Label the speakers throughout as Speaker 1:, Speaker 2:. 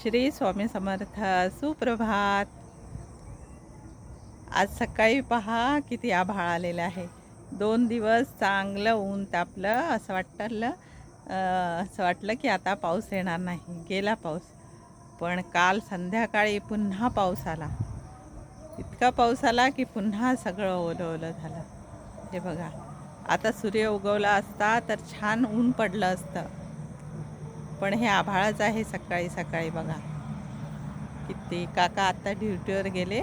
Speaker 1: श्री स्वामी समर्थ सुप्रभात. आज सकाळी पहा किती आभाळ आलेलं आहे. दोन दिवस चांगलं ऊन तापलं असं वाटलं असं वाटलं की आता पाऊस येणार नाही. गेला पाऊस. पण काल संध्याकाळी पुन्हा पाऊस आला. इतका पाऊस आला की पुन्हा सगळं ओलं ओलं झालं. हे बघा आता सूर्य उगवला असता तर छान ऊन पडलं असतं. पण हे आभाळच आहे सकाळी सकाळी बघा. किती काका आत्ता ड्युटीवर गेले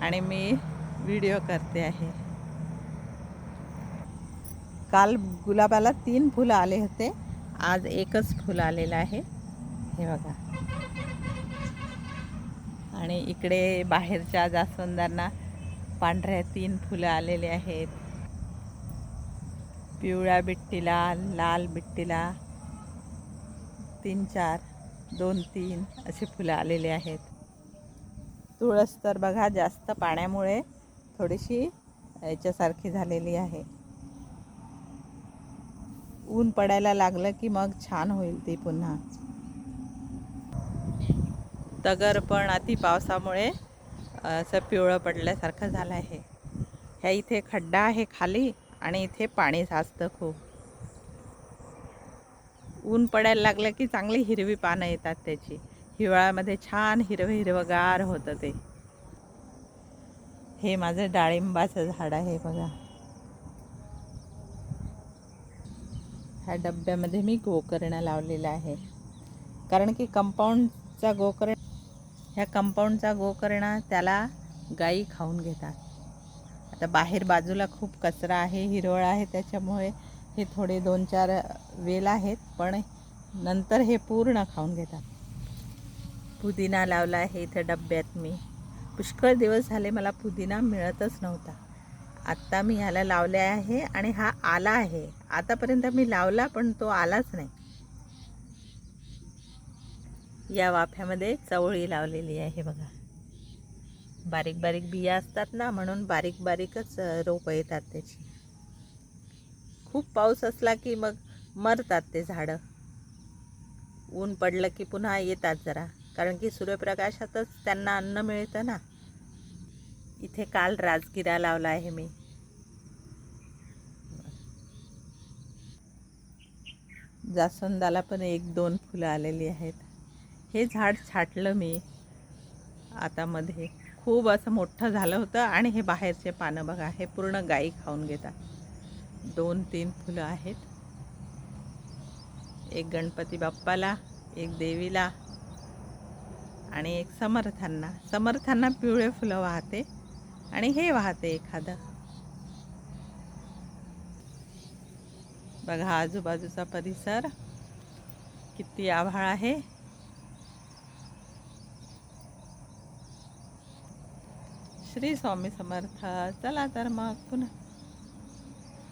Speaker 1: आणि मी व्हिडिओ करते आहे. काल गुलाबाला तीन फुलं आले होते. आज एकच फुलं आलेलं आहे. हे बघा. आणि इकडे बाहेरच्या जास्वंदांना पांढऱ्या तीन फुलं आलेले आहेत. पिवळ्या बिट्टीला लाल बिट्टीला तीन चार दोन तीन असे फुलं आलेले आहेत. तुळस तर बघा जास्त पाण्यामुळे थोडीशी याच्यासारखी झालेली आहे. ऊन पडायला लागलं की मग छान होईल ती पुन्हा. तगर पण अति पावसामुळे असं पिवळं पडल्यासारखं झालं आहे. ह्या इथे खड्डा आहे खाली आणि इथे पाणी साचतं खूप. ऊन पडायला लागलं की चांगली हिरवी पानं येतात त्याची. हिवाळ्यामध्ये छान हिरवं हिरवंगार होतं ते. हे माझं डाळिंबाचं झाड आहे बघा. ह्या डब्यामध्ये मी गोकर्ण लावलेला आहे. कारण की कंपाऊंडचा गोकर्ण ह्या कंपाऊंडचा गोकर्ण त्याला गायी खाऊन घेतात. आता बाहेर बाजूला खूप कचरा आहे हिरवळ आहे त्याच्यामुळे हे थोडे दोन चार वेल आहेत पण नंतर हे पूर्ण खाऊन घेतात. पुदिना लावला आहे इथं डब्यात मी. पुष्कळ दिवस झाले मला पुदिना मिळतच नव्हता. आत्ता मी ह्याला लावले आहे आणि हा आला आहे. आतापर्यंत मी लावला पण तो आलाच नाही. या वाफ्यामध्ये चवळी लावलेली आहे बघा. बारीक बारीक बिया असतात ना म्हणून बारीक बारीकच रोपं येतात त्याची. खूप पाऊस असला की मग मरतात ते झाडं. ऊन पडलं की पुन्हा येतात जरा. कारण की सूर्यप्रकाशातच त्यांना अन्न मिळतं ना. इथे काल राजगिरा लावला आहे मी. जास्वंदाला पण एक दोन फुलं आलेली आहेत. हे झाड छाटलं मी आता मध्ये. खूप असं मोठं झालं होतं आणि हे बाहेरचे पानं बघा हे पूर्ण गाई खाऊन घेतात. दोन तीन फुलं आहेत. एक गणपती बाप्पाला एक देवीला आणि एक समर्थांना. समर्थांना पिवळे फुलं वाहते आणि हे वाहते एखादं. बघा आजूबाजूचा परिसर किती आभाळ आहे. श्री स्वामी समर्थ. चला तर मग पुन्हा.